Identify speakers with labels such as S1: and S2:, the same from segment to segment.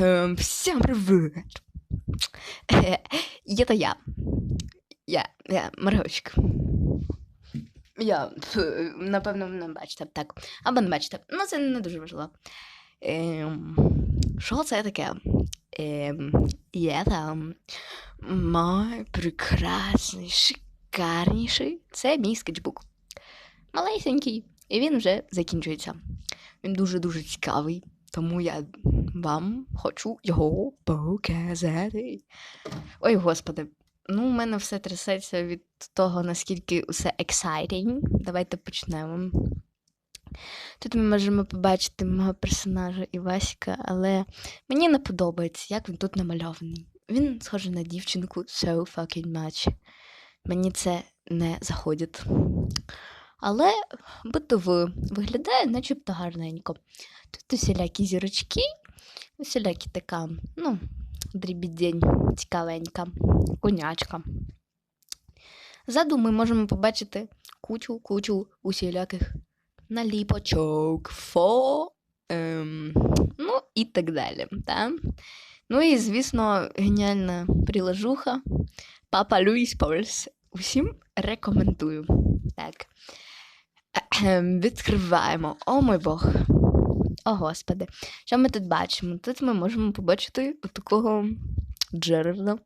S1: Ем, Всем привет! Это я. Я, я Маргочик. Я, напевно, не бачите. Так. Або не бачите. Ну, це не дуже важливо. Ем, що це таке? Ем, є там мой прекрасний, шикарніший. Це мій скетчбук. Малесенький. І він вже закінчується. Він дуже-дуже цікавий. Тому я вам хочу його показати. Ой, господи. Ну, у мене все трясеться від того, наскільки усе exciting. Давайте почнемо. Тут ми можемо побачити мого персонажа Івасіка, але мені не подобається, як він тут намальований. Він схожий на дівчинку so fucking much. Мені це не заходить. Але битови виглядає начебто гарненько. Тут усілякі зірочки, усілякі така, ну, дрібідень, цікавенька, конячка. Ззаду ми можемо побачити кучу-кучу усіляких наліпочок, фо, ем, ну і так далі. Та? Ну і, звісно, геніальна приложуха Папа Луїс Польс. Усім рекомендую. Так. Відкриваємо. О мой Бог. О, Господи. Що ми тут бачимо? Тут ми можемо побачити такого Джерарда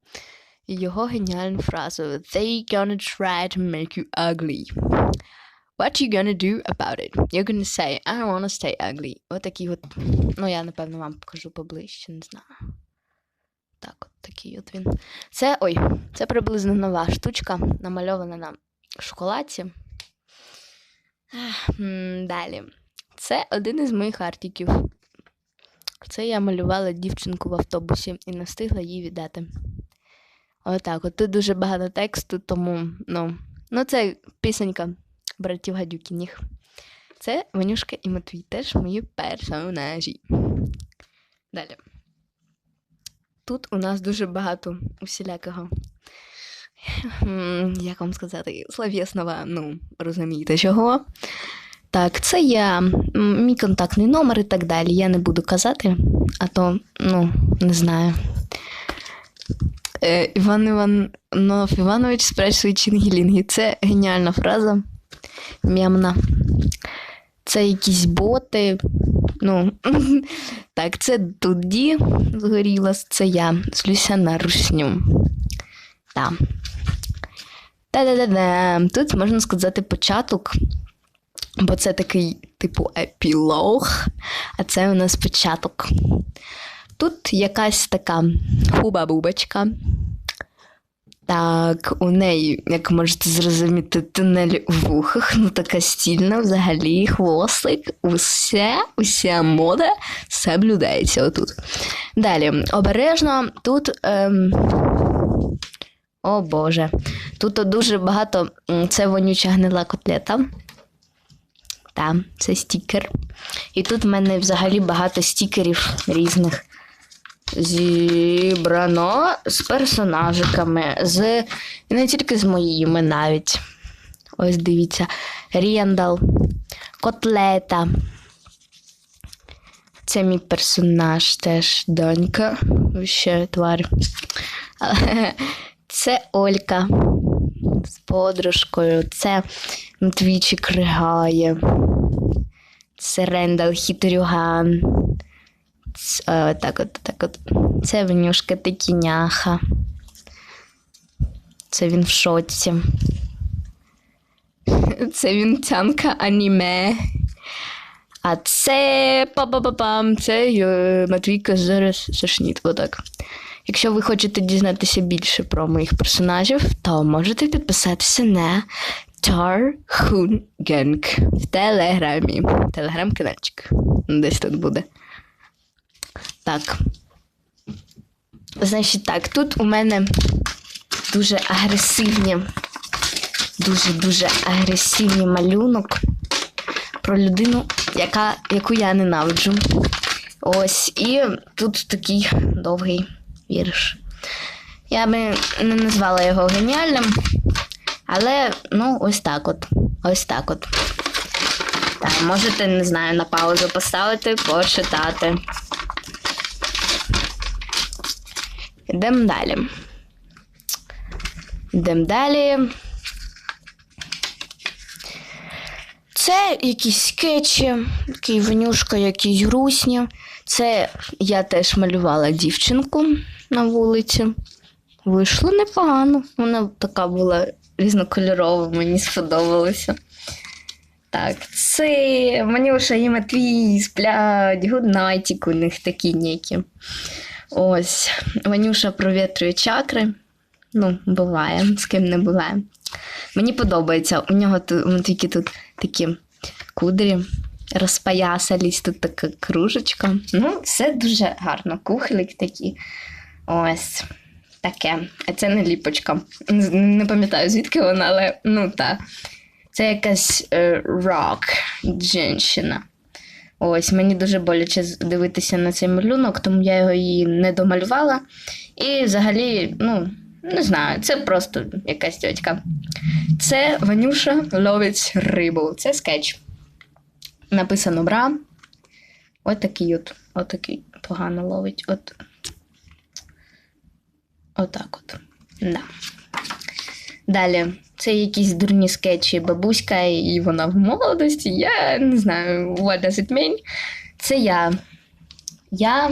S1: і його геніальну фразу They gonna try to make you ugly. What you gonna do about it? You're gonna say, I wanna stay ugly. Отакий от. Ну, я, напевно, вам покажу поближче, не знаю. Так, от такий от він. Це. Ой, це приблизно нова штучка, намальована на шоколадці. Далі. Це один із моїх артиків. Це я малювала дівчинку в автобусі і не встигла їй віддати. Отак, от тут дуже багато тексту, тому, ну, ну це пісенька братів Гадюкініх. Це Ванюшка і Матвій, теж мої персонажі. Далі. Тут у нас дуже багато усілякого. Як вам сказати, словесного, ну, розумієте чого. Так, це я, мій контактний номер і так далі. Я не буду казати, а то, ну, не знаю. Е, Іван Іванов Іванович спрашує Чінгілінгі. Це геніальна фраза. Мемна. Це якісь боти. Ну, так, це тоді згоріла, це я. Злюся на русню. Так. Та-да-да-да. Тут можна сказати початок, бо це такий, типу, епілог, а це у нас початок. Тут якась така хуба-бубочка. Так, у неї, як можете зрозуміти, тунель у вухах, ну така стільна, взагалі, хвостик, усе, уся мода соблюдається отут. Далі, обережно, тут. Ем... О Боже. Тут дуже багато. Це вонюча гнила котлета. Так, це стікер. І тут в мене взагалі багато стікерів різних. Зібрано з персонажиками, з не тільки з моїми навіть. Ось дивіться. Рєндал, котлета. Це мій персонаж теж донька. Ще тварь. Це Олька з подружкою. Це Матвійчик ригає. Це Рендал Хітрюган. Ц- е, так от, так от. Це Венюшка Текіняха. Це він в шоці. Це він тянка аніме. А це па-па-па-пам, це е, Матвійка зараз Сашніт. Отак. Якщо ви хочете дізнатися більше про моїх персонажів, то можете підписатися на Gang в Телеграмі. Телеграм-канальчик. Десь тут буде. Так. Значить так, тут у мене дуже агресивні, дуже-дуже агресивний малюнок про людину, яка, яку я ненавиджу. Ось, і тут такий довгий вірш. Я би не назвала його геніальним, але ну, ось так от. Ось так от. Так, можете, не знаю, на паузу поставити, почитати. Йдемо далі. Йдемо далі. Це якісь скетчі, такий ванюшка, якісь грустні. Це я теж малювала дівчинку на вулиці. Вийшло непогано. Вона така була різнокольорова, мені сподобалося. Так, це Манюша і Матвій сплять, гуднайтік у них такі ніки. Ось, Ванюша провітрює чакри. Ну, буває, з ким не буває. Мені подобається. У нього тут, тільки тут такі кудрі розпоясались, тут така кружечка. Ну, все дуже гарно. Кухлик такий. Ось таке. А це не ліпочка. Не, пам'ятаю, звідки вона, але ну так. Це якась е, рок жінщина. Ось, мені дуже боляче дивитися на цей малюнок, тому я його її не домалювала. І взагалі, ну, не знаю, це просто якась тьотька. Це Ванюша ловить рибу. Це скетч. Написано бра. От такий от. От такий погано ловить. От. Отак от. Да. Далі. Це якісь дурні скетчі бабуська, і вона в молодості. Я не знаю, what does it mean. Це я. Я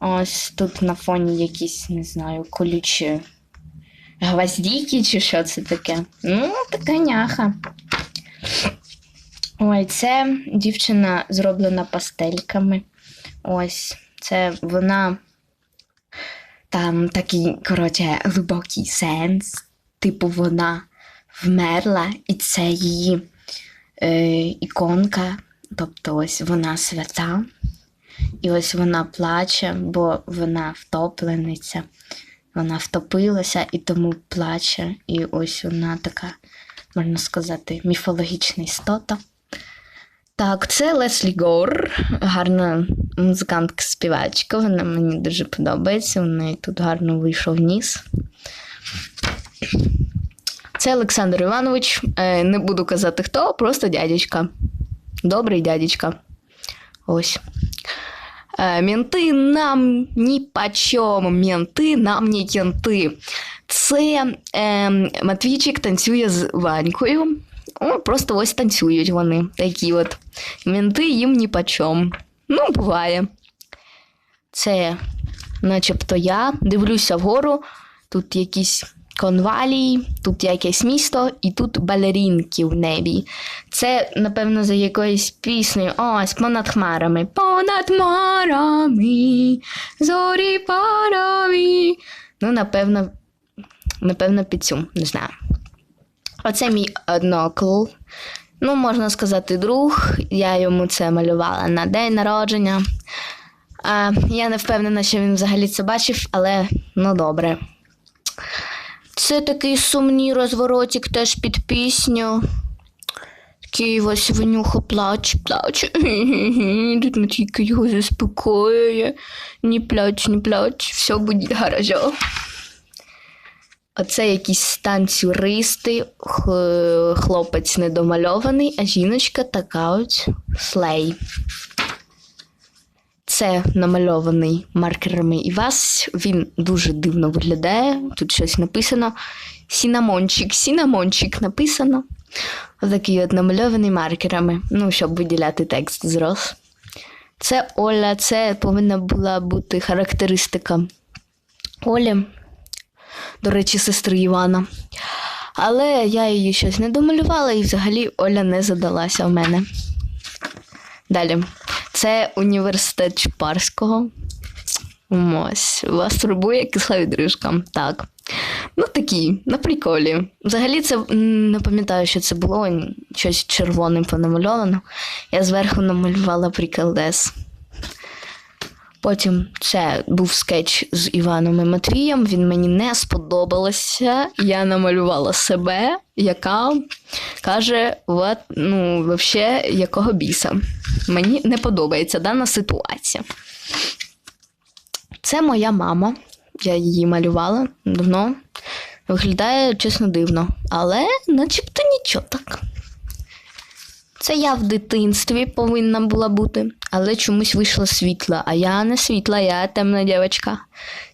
S1: ось тут на фоні якісь, не знаю, колючі гвоздіки чи що це таке. Ну, така няха. Ой, це дівчина зроблена пастельками. Ось, це вона там такий, коротше, глибокий сенс. Типу, вона вмерла, і це її е, іконка. Тобто, ось вона свята. І ось вона плаче, бо вона втоплениця. Вона втопилася і тому плаче. І ось вона така, можна сказати, міфологічна істота. Так, це Леслі Гор, гарна музикантка-співачка. Вона мені дуже подобається. Неї тут гарно вийшов ніс. Це Олександр Іванович. Е, Не буду казати хто, просто дядечка. Добрий дядечка. Ось. Е, Менти нам ні почем, менти нам не кенти. Це е, Матвійчик танцює з Ванькою. О, просто ось танцюють вони. Такі от. Менти їм ні почем. Ну, буває. Це начебто я дивлюся вгору, тут якісь конвалії, тут якесь місто, і тут балерінки в небі. Це, напевно, за якоюсь піснею. Ось понад хмарами. Понад хмарами, зорі парові. Ну, напевно, напевно, під цю, не знаю. Оце мій однокл. Ну, можна сказати, друг. Я йому це малювала на день народження. А, я не впевнена, що він взагалі це бачив, але ну добре. Це такий сумний розворотик теж під пісню. Такий ось Ванюха плач, плач. Тут його заспокоює. Не плач, не плач, все буде хорошо. Оце якісь танцюристи, х- хлопець недомальований, а жіночка така ось слей. Це намальований маркерами Івас. Він дуже дивно виглядає. Тут щось написано. Сінамончик, сінамончик написано. Отакий от намальований маркерами. Ну, щоб виділяти текст зрос. Це Оля, це повинна була бути характеристика Олі. До речі, сестри Івана. Але я її щось не домалювала, і взагалі Оля не задалася в мене. Далі. Це університет Чупарського. Ось, вас турбує кисла відрижка. Так. Ну, такі, на приколі. Взагалі, це не пам'ятаю, що це було, щось червоним понамальовано. Я зверху намалювала приколдес. Потім це був скетч з Іваном і Матвієм. Він мені не сподобалося. Я намалювала себе, яка каже: от, ну, вообще, якого біса. Мені не подобається дана ситуація. Це моя мама. Я її малювала давно. Виглядає чесно дивно, але начебто нічого так. Це я в дитинстві повинна була бути, але чомусь вийшла світла. А я не світла, я темна дівчинка.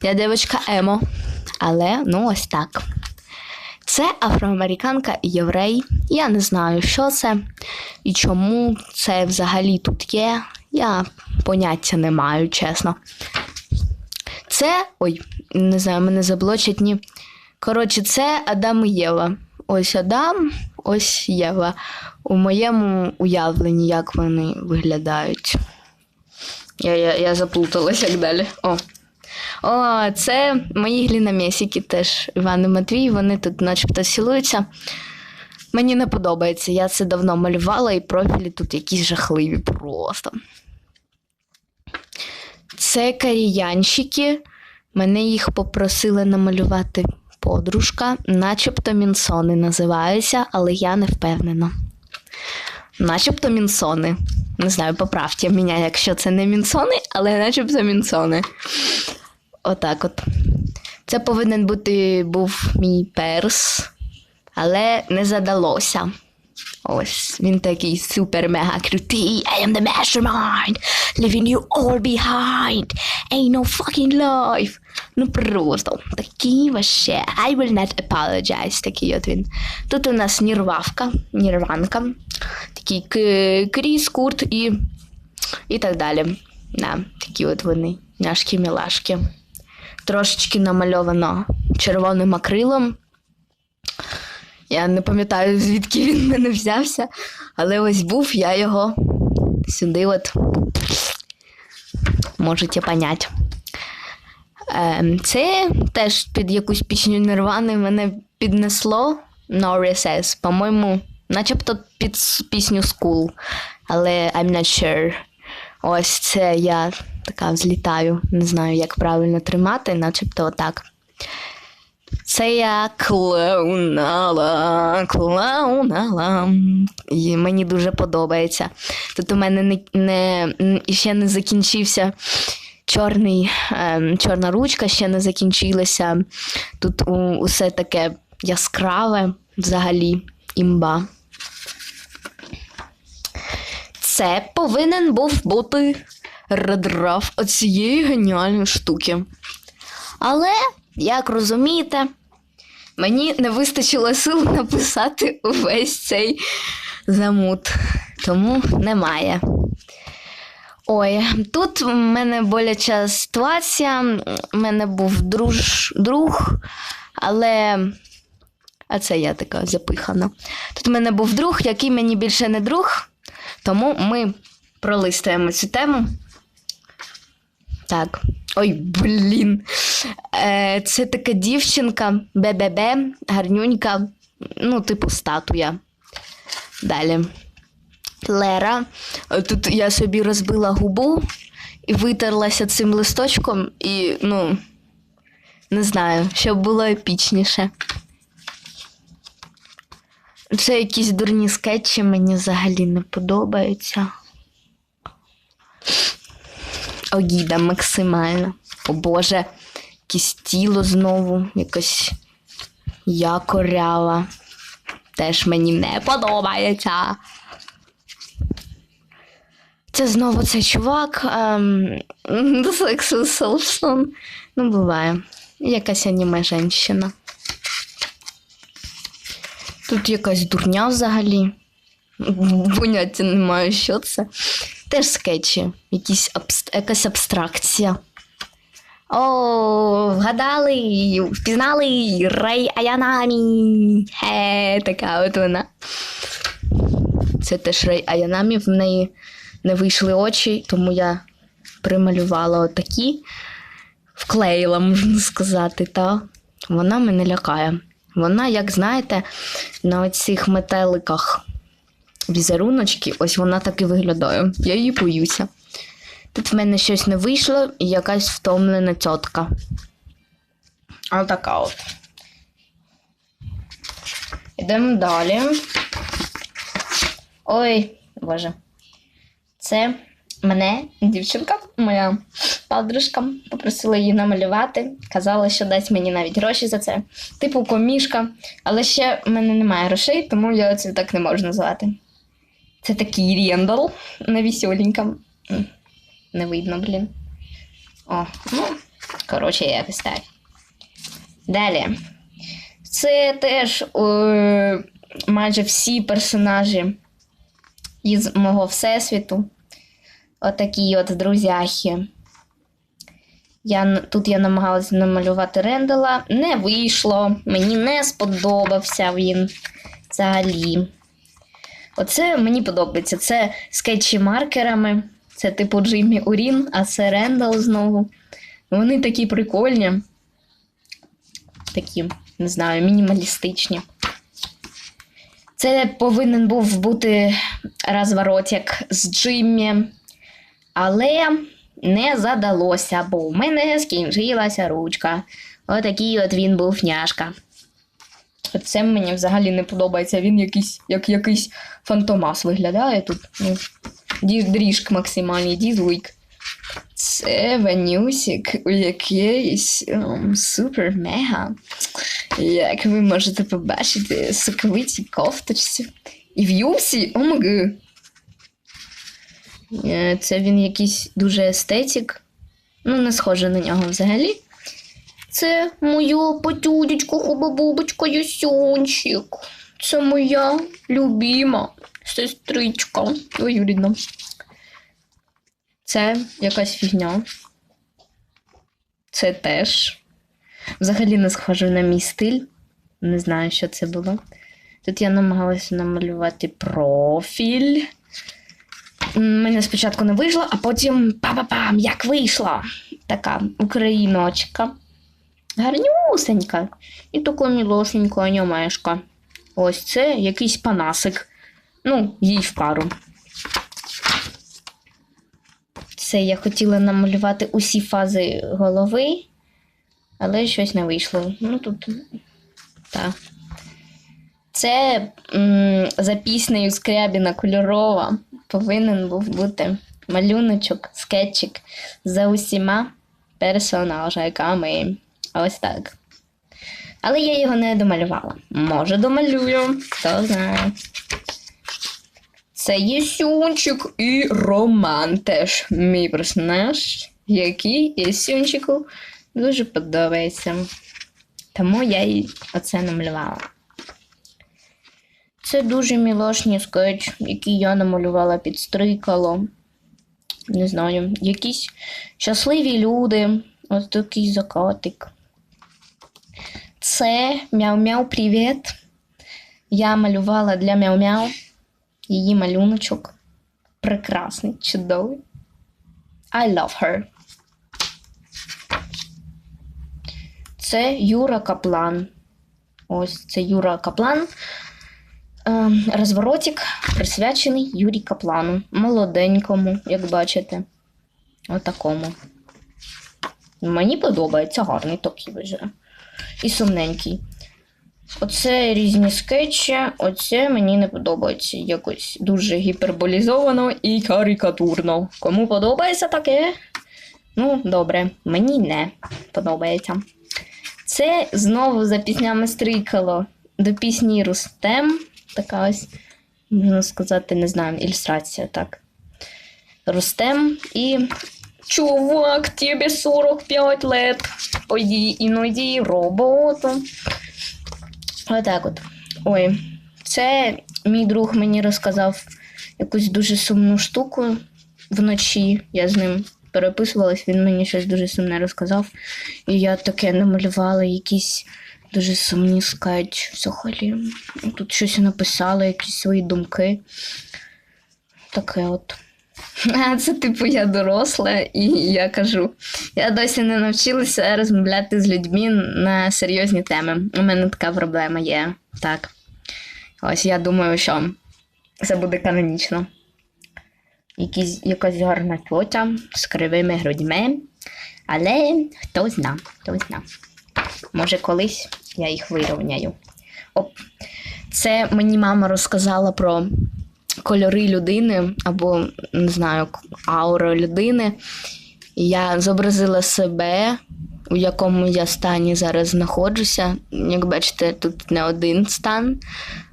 S1: Я дівчинка Емо. Але ну ось так. Це афроамериканка і єврей. Я не знаю, що це і чому це взагалі тут є. Я поняття не маю, чесно. Це. Ой, не знаю, мене заблочать ні. Коротше, це Адам і Єва. Ось Адам, ось Єва. У моєму уявленні, як вони виглядають. Я, я, я заплуталась як далі. О. О, це мої глінамєсики теж Іван і Матвій, вони тут начебто цілуються. Мені не подобається. Я це давно малювала, і профілі тут якісь жахливі просто. Це каріянщики. Мене їх попросили намалювати подружка, начебто мінсони називаються, але я не впевнена. Начебто мінсони. Не знаю, поправте мене, якщо це не мінсони, але начебто мінсони. Отак от. Це повинен бути був мій перс, але не задалося. Ось він такий супер-мега крутий. I am the mastermind. Leaving you all behind. Ain't no fucking life. Ну просто такий ваще. I will not apologize. Такий от він. Тут у нас нірвавка, нірванка, такий кріс, курт і, і так далі. Да, такі от вони, няшки мілашки Трошечки намальовано червоним акрилом. Я не пам'ятаю, звідки він мене взявся, але ось був, я його сюди от можете понять. Ем, Це теж під якусь пісню Нірвани мене піднесло No RSS, по-моєму, начебто під пісню School, але I'm not sure. Ось це я така взлітаю, не знаю, як правильно тримати, начебто отак. Це я клоунала, клоунала. І мені дуже подобається. Тут у мене не, не, ще не закінчився чорний, ем, чорна ручка, ще не закінчилася. Тут у, усе таке яскраве взагалі імба. Це повинен був бути редраф оцієї геніальної штуки. Але, як розумієте, мені не вистачило сил написати увесь цей замут, тому немає. Ой, тут в мене боляча ситуація. У мене був друж, друг, але. А це я така запихана. Тут в мене був друг, який мені більше не друг, тому ми пролистуємо цю тему. Так. Ой, блін. Е, це така дівчинка, бе-бе-бе, гарнюнька, ну, типу статуя. Далі. Лера. Е, Тут я собі розбила губу і витерлася цим листочком, і, ну, не знаю, щоб було епічніше. Це якісь дурні скетчі, мені взагалі не подобаються. Огіда максимально. О Боже, якесь тіло знову, якось я корява. Теж мені не подобається. Це знову цей чувак. Ем, Сексу Селфсон. Ну, буває. Якась аніме женщина. Тут якась дурня взагалі. Поняття не маю, що це. Теж скетчі, якісь абст... якась абстракція. О, вгадали, впізнали Рей Аянамі. Хе, така от вона. Це теж Рей Аянамі, в неї не вийшли очі, тому я прималювала отакі, вклеїла, можна сказати, та вона мене лякає. Вона, як знаєте, на оцих метеликах візеруночки, ось вона так і виглядає. Я її боюся. Тут в мене щось не вийшло і якась втомлена тітка. А така от. Йдемо далі. Ой, боже. Це мене дівчинка, моя подружка, попросила її намалювати. Казала, що дасть мені навіть гроші за це. Типу комішка. Але ще в мене немає грошей, тому я це так не можу назвати. Це такий рендал на веселенькому. Не видно, блін. О, ну, коротше, якось так. Далі. Це теж е, майже всі персонажі із мого всесвіту. Отакі от друзяхи. Я, тут я намагалася намалювати рендела. Не вийшло. Мені не сподобався він взагалі. Оце мені подобається. Це скетчі маркерами. Це типу Джиммі Урін, а це Рендал знову. Вони такі прикольні. Такі, не знаю, мінімалістичні. Це повинен був бути розворотик з Джиммі, але не задалося, бо у мене скінчилася ручка. Отакий от він був няшка. Це мені взагалі не подобається. Він якийсь, як якийсь фантомас виглядає тут. Ну, дріжк максимальний, дізлик. Це Ванюсик у якийсь ем, супер-мега. Як ви можете побачити, соковитій кофточці. І в юбці, омг. Е, Це він якийсь дуже естетик. Ну, не схоже на нього взагалі. Це моя потюдечка, хуба-бубочка, Ясюнчик. Це моя любима сестричка. Двоюрідна. Це якась фігня. Це теж. Взагалі не схоже на мій стиль. Не знаю, що це було. Тут я намагалася намалювати профіль. Мене спочатку не вийшло, а потім па-па-пам, як вийшло. Така україночка. Гарнюсенька. І така мілошенька анімешка. Ось це якийсь панасик. Ну, їй в пару. Це я хотіла намалювати усі фази голови, але щось не вийшло. Ну тут. Так. Це м, за піснею Скрябіна Кольорова повинен був бути малюночок, скетчик за усіма персонажиками. Ось так. Але я його не домалювала. Може, домалюю, хто знає. Це Єсюнчик і Роман теж мій персонаж, який Єсюнчику дуже подобається. Тому я і оце намалювала. Це дуже мілошний скетч, який я намалювала під стрикало. Не знаю, якісь щасливі люди. Ось такий закатик. Це мяу-мяу привіт. Я малювала для мяу-мяу. Її малюночок. Прекрасний, чудовий. I love her. Це Юра Каплан. Ось це Юра Каплан. Ем, розворотик присвячений Юрі Каплану. Молоденькому, як бачите. Отакому. Мені подобається гарний такий вже. І сумненький. Оце різні скетчі, оце мені не подобається. Якось дуже гіперболізовано і карикатурно. Кому подобається таке? Ну, добре, мені не подобається. Це знову за піснями стрикало до пісні Рустем. Така ось, можна сказати, не знаю, ілюстрація, так. Рустем і. Чувак, тебе 45 лет. Пойди і найди роботу. Отак от. Ой, це мій друг мені розказав якусь дуже сумну штуку вночі. Я з ним переписувалась, він мені щось дуже сумне розказав. І я таке намалювала якісь дуже сумні скетч взагалі. Тут щось я написала, якісь свої думки. Таке от. Це типу я доросла, і я кажу, я досі не навчилася розмовляти з людьми на серйозні теми. У мене така проблема є. Так. Ось я думаю, що це буде канонічно. Якісь, якась гарна тьотя з кривими грудьми. Але хто зна, хто зна. Може, колись я їх вирівняю. Оп. Це мені мама розказала про кольори людини, або, не знаю, ауру людини. Я зобразила себе, у якому я стані зараз знаходжуся. Як бачите, тут не один стан,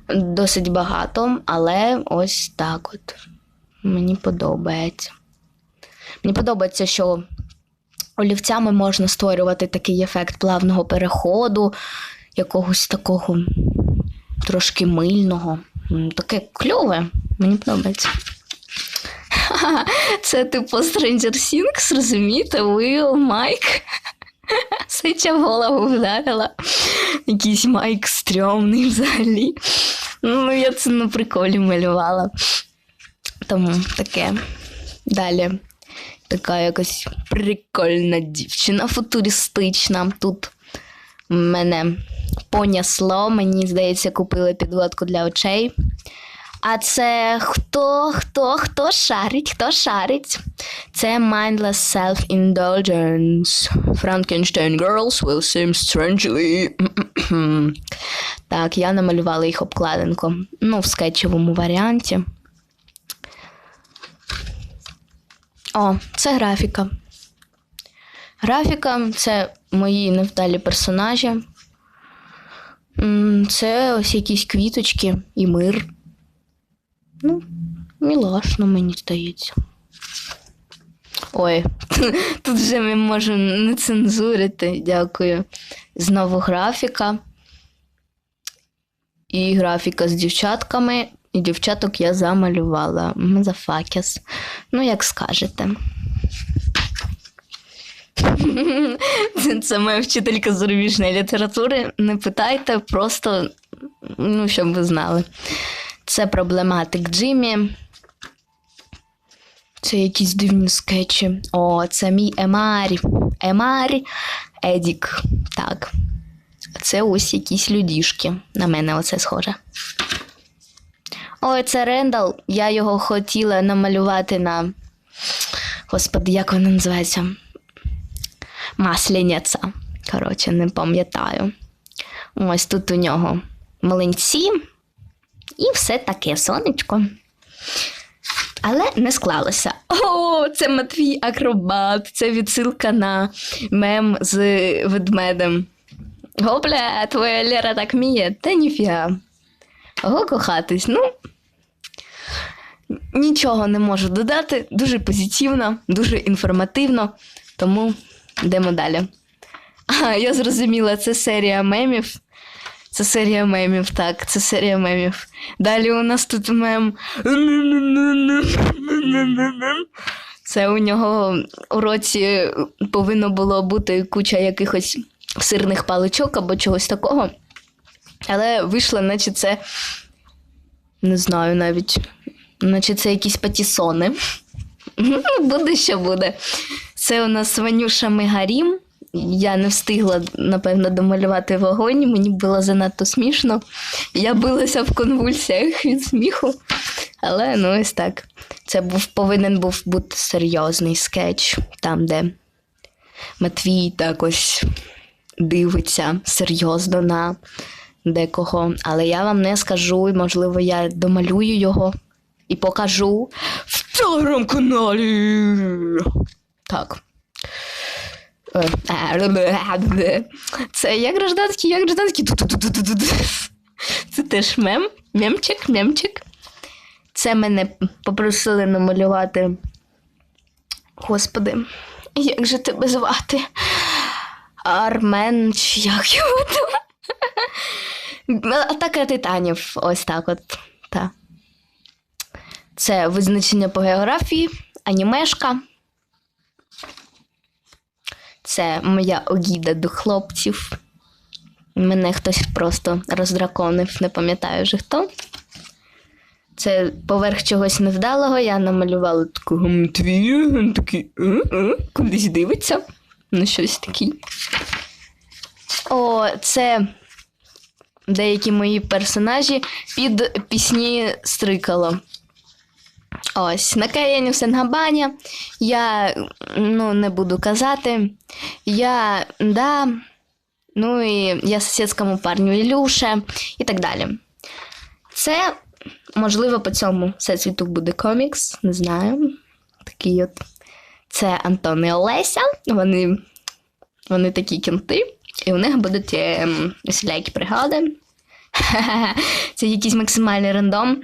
S1: досить багато, але ось так от. Мені подобається. Мені подобається, що олівцями можна створювати такий ефект плавного переходу, якогось такого трошки мильного. Таке кльове, мені подобається. Це типу Stranger Things, розумієте? Will, Майк. Сича в голову вдарила. Якийсь Майк стрьомний взагалі. Ну, я це на приколі малювала. Тому таке. Далі. Така якась прикольна дівчина футуристична. Тут мене понясло, мені здається, купили підводку для очей. А це хто, хто, хто шарить, хто шарить? Це Mindless Self-Indulgence. Frankenstein Girls will seem strangely. так, я намалювала їх обкладинку. Ну, в скетчевому варіанті. О, це графіка. Графіка це мої невдалі персонажі. Це ось якісь квіточки і мир. Ну, мілашно, мені здається. Ой, тут вже ми можемо не цензурити. Дякую. Знову графіка. І графіка з дівчатками. І дівчаток я замалювала. Мазафакіс. Ну, як скажете. Це- Це моя вчителька зарубіжної літератури. Не питайте, просто, ну, щоб ви знали. Це проблематик Джиммі. Це якісь дивні скетчі. О, це мій Емарі. Емарі Едік. Так. Це ось якісь людішки. На мене оце схоже. Ой, це Рендал. Я його хотіла намалювати на. Господи, як вона називається? Масляниця. Коротше, не пам'ятаю. Ось тут у нього млинці. І все таке сонечко. Але не склалося. О, це Матвій Акробат. Це відсилка на мем з ведмедем. Гопля, твоя Лера так вміє, та ніфіга. Ого, кохатись. Ну, нічого не можу додати. Дуже позитивно, дуже інформативно. Тому йдемо далі. А, я зрозуміла, це серія мемів. Це серія мемів, так, це серія мемів. Далі у нас тут мем. Це у нього у році повинно було бути куча якихось сирних паличок або чогось такого. Але вийшло, наче це. Не знаю навіть. Наче це якісь патісони. Буде, що буде. Це у нас Ванюша Мегарім. Я не встигла, напевно, домалювати вогонь, мені було занадто смішно. Я билася в конвульсіях від сміху. Але ну ось так. Це був, повинен був бути серйозний скетч, там, де Матвій так ось дивиться серйозно на декого. Але я вам не скажу, і, можливо, я домалюю його і покажу в телеграм-каналі. Так. Е, Це як гражданський, як гражданський. Це теж мем, мемчик, мемчик. Це мене попросили намалювати. Господи, як же тебе звати? Армен, чи як його? Атака титанів. Ось так от. Та. Це визначення по географії, анімешка. Це моя огіда до хлопців. Мене хтось просто роздраконив, не пам'ятаю вже хто. Це поверх чогось невдалого, я намалювала такого Матвія, такий «Е, е», кудись дивиться. Ну, щось такий. О, це деякі мої персонажі під пісні стрикало. Ось, на Каєні в Сенгабані я ну, не буду казати. Я да. Ну і я сусідському парню Ілюше і так далі. Це, можливо, по цьому всесвіту буде комікс, не знаю. Такий от. Це Антон і Олеся. Вони, вони такі кінти, і у них будуть ем, всілякі пригоди. Це якийсь максимальний рандом.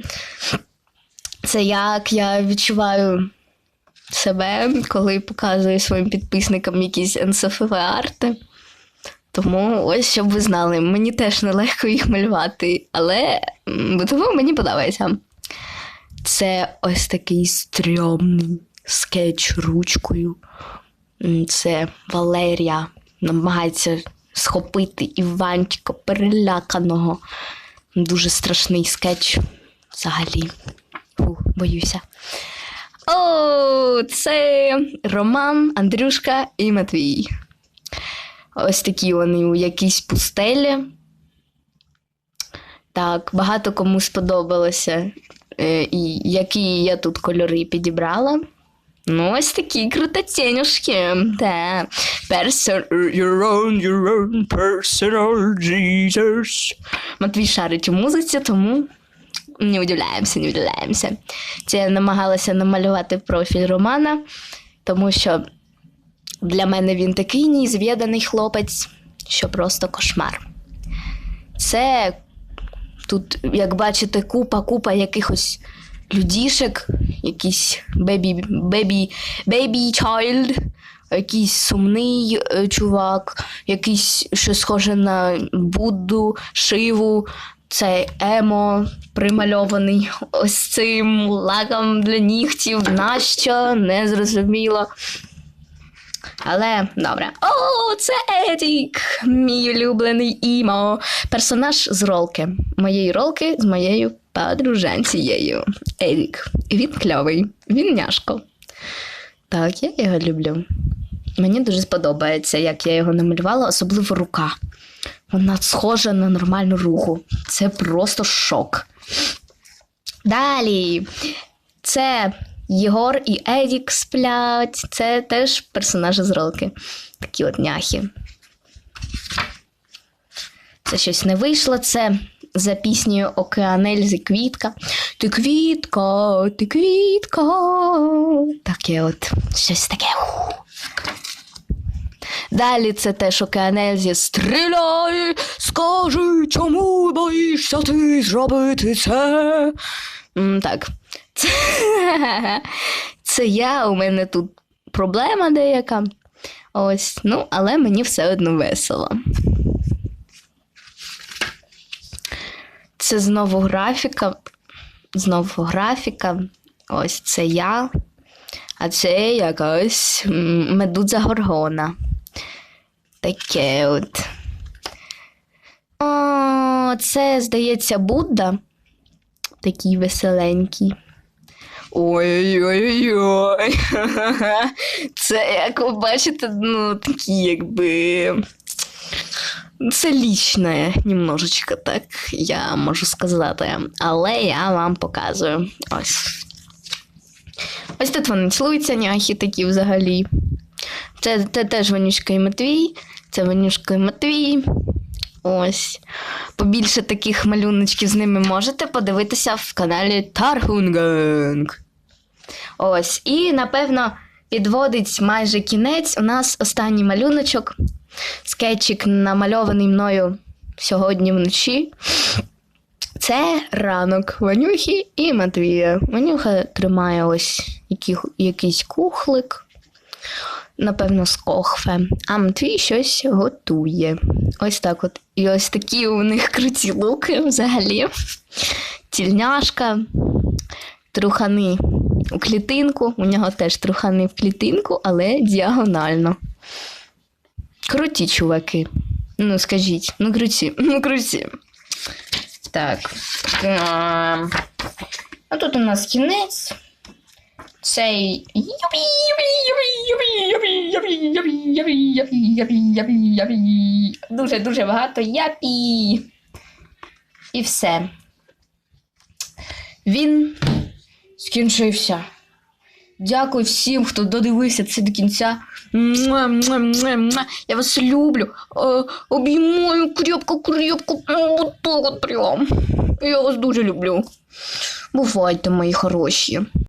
S1: Це як я відчуваю себе, коли показую своїм підписникам якісь НСФВ-арти. Тому ось щоб ви знали, мені теж нелегко їх малювати, але тому мені подобається. Це ось такий стрьомний скетч ручкою. Це Валерія намагається схопити Іванчика переляканого. Дуже страшний скетч взагалі. Фу, боюся. О, це Роман, Андрюшка і Матвій. Ось такі вони у якійсь пустелі. Так, багато кому сподобалося, е, і які я тут кольори підібрала. Ну, ось такі крутотенюшки. Та. Person, your own, your own personal Jesus. Матвій шарить у музиці, тому не удивляємося, не удивляємося. Це я намагалася намалювати профіль Романа, тому що для мене він такий неізвіданий хлопець, що просто кошмар. Це тут, як бачите, купа-купа якихось людішек, якийсь бебі, бебі, бебі чайлд, якийсь сумний е, чувак, якийсь що схоже на Будду, Шиву. Це емо примальований ось цим лаком для нігтів. Нащо? Не зрозуміло. Але добре. О, це Едік, мій улюблений імо. Персонаж з ролки. Моєї ролки з моєю подружанцією. Едік. Він кльовий, він няшко. Так, я його люблю. Мені дуже сподобається, як я його намалювала, особливо рука. Вона схожа на нормальну руку. Це просто шок. Далі. Це Єгор і Едік сплять. Це теж персонажі з ролки. Такі от няхи. Це щось не вийшло. Це за піснею Океанельзи Квітка. Ти квітка, ти квітка. Таке от щось таке. Далі це теж Океанельзі Стріляй, скажи, чому боїшся ти зробити це? Так. Це, це я, у мене тут проблема деяка. Ось, ну, але мені все одно весело. Це знову графіка. Знову графіка. Ось це я. А це якась медуза горгона. Таке от. О, це, здається, Будда. Такий веселенький. Ой-ой-ой. Це, як ви бачите, ну, такі, якби. Це лічне, немножечко так, я можу сказати. Але я вам показую. Ось. Ось тут вони цілуються, няхи такі взагалі. Це, це теж Ванюшка і Матвій. Це Ванюшка і Матвій. Ось. Побільше таких малюночків з ними можете подивитися в каналі Тархунганг. Ось. І, напевно, підводить майже кінець. У нас останній малюночок. Скетчик намальований мною сьогодні вночі. Це ранок Ванюхи і Матвія. Ванюха тримає ось які, якийсь кухлик, напевно, з кохфе, а Матвій щось готує. Ось так от. І ось такі у них круті луки взагалі. Тільняшка, трухани клітинку. У нього теж трухани в клітинку, але діагонально. Круті чуваки. Ну, скажіть, ну круті, ну круті. Так. ем, А тут у нас кінець. Цей. Дуже дуже багато япі. І все. Він скінчився. Дякую всім, хто додивився це до кінця. Я вас люблю. Е, Обіймаю крепко, крепко. От так от прям. Я вас дуже люблю. Бувайте, мої хороші.